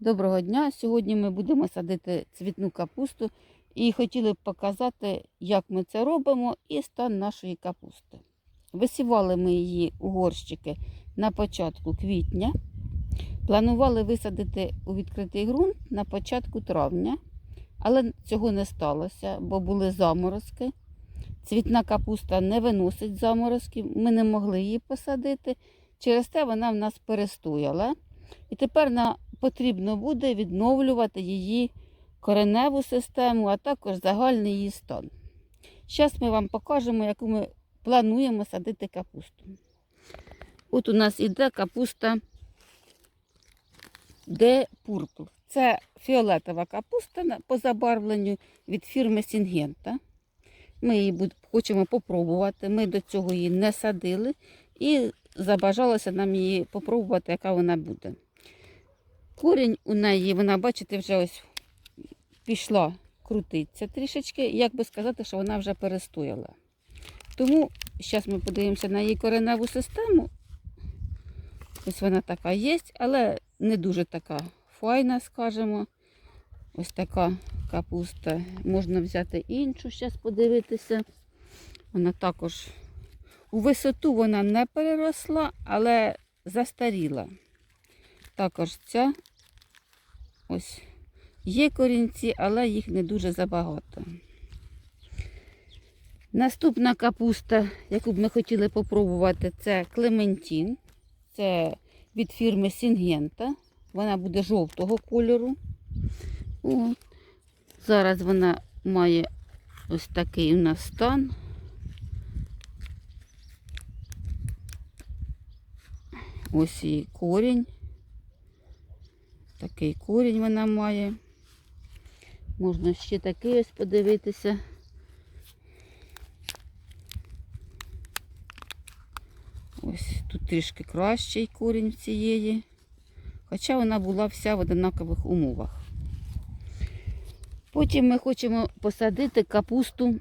Доброго дня! Сьогодні ми будемо садити цвітну капусту і хотіли б показати, як ми це робимо, і стан нашої капусти. Висівали ми її у горщики на початку квітня. Планували висадити у відкритий ґрунт на початку травня, але цього не сталося, бо були заморозки. Цвітна капуста не виносить заморозків, ми не могли її посадити. Через те вона в нас перестояла. І тепер нам потрібно буде відновлювати її кореневу систему, а також загальний її стан. Зараз ми вам покажемо, яку ми плануємо садити капусту. От у нас іде капуста де Пурпл. Це фіолетова капуста по забарвленню від фірми Сінгента. Ми її хочемо попробувати. Ми до цього її не садили і забажалося нам її попробувати, яка вона буде. Корінь у неї, вона, бачите, вже ось пішла крутиться трішечки, як би сказати, що вона вже перестояла. Тому зараз ми подивимося на її кореневу систему. Ось вона така є, але не дуже така файна, скажімо. Ось така капуста. Можна взяти іншу, зараз подивитися. Вона також у висоту вона не переросла, але застаріла. Також ця ось є корінці, але їх не дуже забагато. Наступна капуста, яку б ми хотіли попробувати, це Клементін. Це від фірми Сінгента. Вона буде жовтого кольору. От. Зараз вона має ось такий у нас стан. Ось її корінь. Такий корінь вона має. Можна ще такий ось подивитися. Ось тут трішки кращий корінь цієї. Хоча вона була вся в однакових умовах. Потім ми хочемо посадити капусту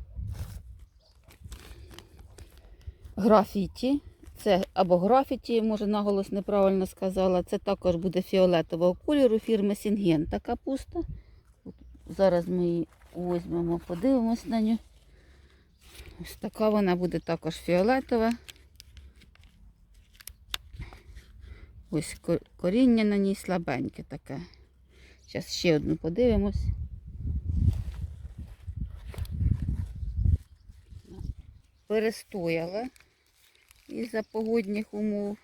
графіті. Це або графіті, може наголос неправильно сказала. Це також буде фіолетового кольору фірми Сінгента капуста. Зараз ми її візьмемо, подивимось на нього. Ось така вона буде також фіолетова. Ось коріння на ній слабеньке таке. Зараз ще одну подивимось. Перестояла із-за погодних умов.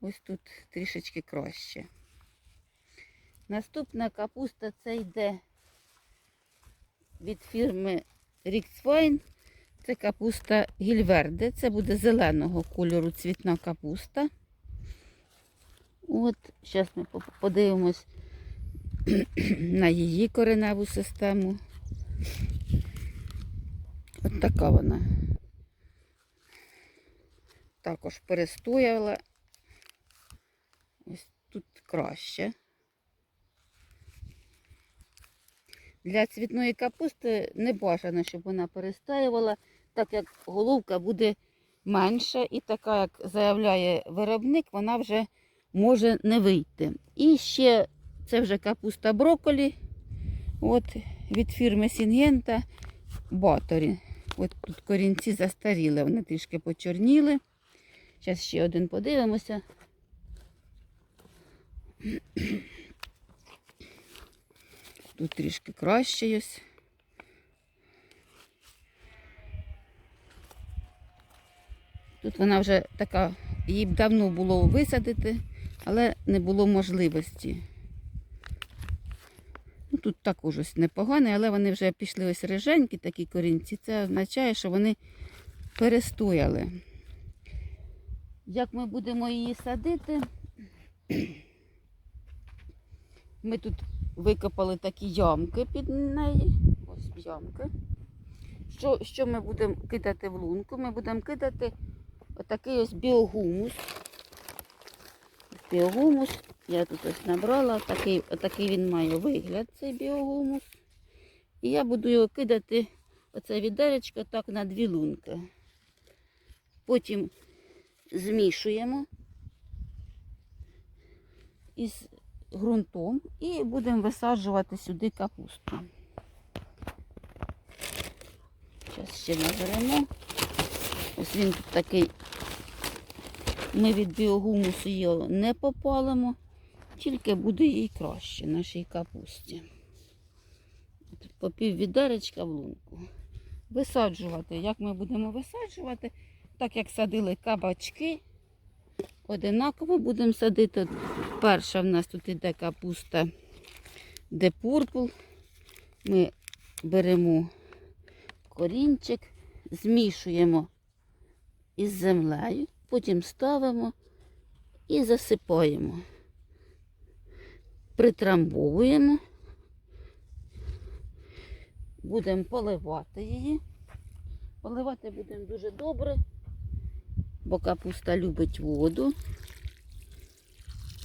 Ось тут трішечки краще. Наступна капуста це йде від фірми Ріксвайн. Це капуста Гільверде. Це буде зеленого кольору цвітна капуста. От, зараз ми подивимось на її кореневу систему. От така вона. Також перестояла. Ось тут краще. Для цвітної капусти не бажано, щоб вона перестоювала, так як головка буде менша і така, як заявляє виробник, вона вже може не вийти. І ще це вже капуста брокколі от, від фірми Сінгента Баторі. От тут корінці застаріли, вони трішки почорніли. Зараз ще один подивимося. Тут трішки краще ось. Тут вона вже така, її б давно було висадити, але не було можливості. Ну, тут також ось непоганий, але вони вже пішли ось риженькі такі корінці. Це означає, що вони перестояли. Як ми будемо її садити, ми тут викопали такі ямки під неї. Ось ямки. Що, що ми будемо кидати в лунку? Ми будемо кидати отакий ось біогумус. Біогумус. Я тут ось набрала, такий, отакий він має вигляд, цей біогумус. І я буду його кидати, оце відеречко, так на дві лунки. Потім змішуємо із ґрунтом і будемо висаджувати сюди капусту. Зараз ще наберемо. Ось він тут такий. Ми від біогумусу його не попалимо, тільки буде їй краще нашій капусті. От По відеречка в лунку. Висаджувати. Як ми будемо висаджувати? Так як садили кабачки, одинаково будемо садити. Перша в нас тут іде капуста де пурпл. Ми беремо корінчик, змішуємо із землею, потім ставимо і засипаємо. Притрамбовуємо. Будемо поливати її. Поливати будемо дуже добре, бо капуста любить воду.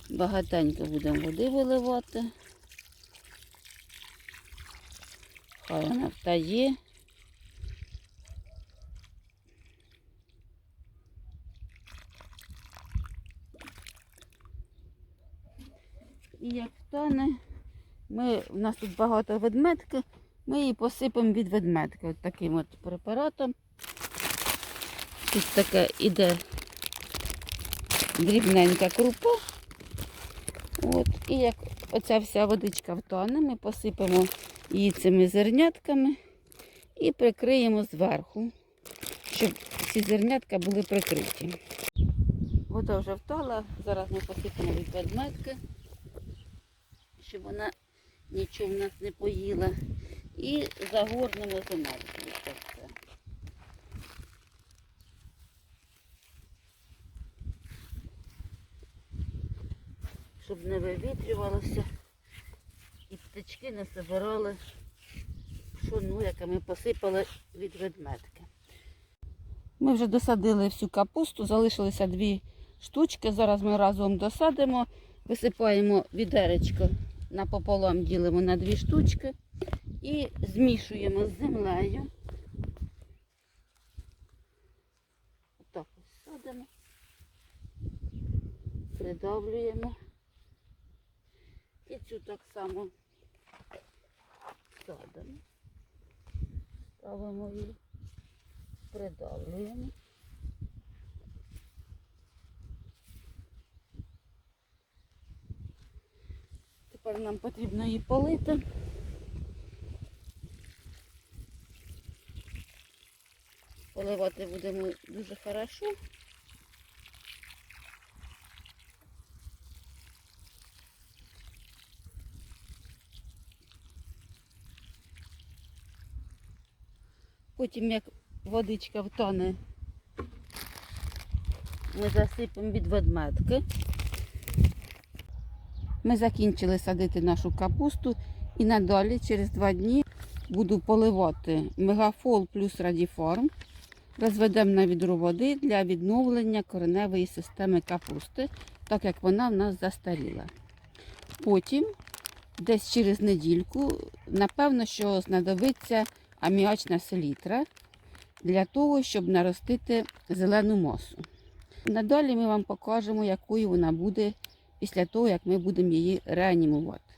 Багатенько будемо води виливати. Хай вона втає. І як втане, ми, у нас тут багато ведметки, ми її посипемо від ведметки от таким от препаратом. Тут таке іде дрібненька крупа. От, і як оця вся водичка втане, ми посипемо її цими зернятками і прикриємо зверху, щоб ці зернятка були прикриті. Вода вже втала, зараз ми посипемо від ведметки, щоб вона нічого в нас не поїла. І загорнемо земелькою це все. Щоб не вивітрювалося і птички не забирали пшону, яке ми посипали від ведметки. Ми вже досадили всю капусту, залишилося дві штучки. Зараз ми разом досадимо, висипаємо відеречко напополам, ділимо на дві штучки і змішуємо з землею. Отак ось садимо, придавлюємо. І цю так само садимо. Ставимо її, придавлюємо. Тепер нам потрібно її полити. Поливати будемо дуже хорошо. Потім як водичка втане, ми засипемо від ведметки. Ми закінчили садити нашу капусту і надалі через два дні буду поливати мегафол плюс радіформ. Розведемо на відру води для відновлення кореневої системи капусти, так як вона в нас застаріла. Потім, десь через недільку, напевно, що знадобиться аміачна селітра для того, щоб наростити зелену мосу. Надалі ми вам покажемо, якою вона буде після того, як ми будемо її реанімувати.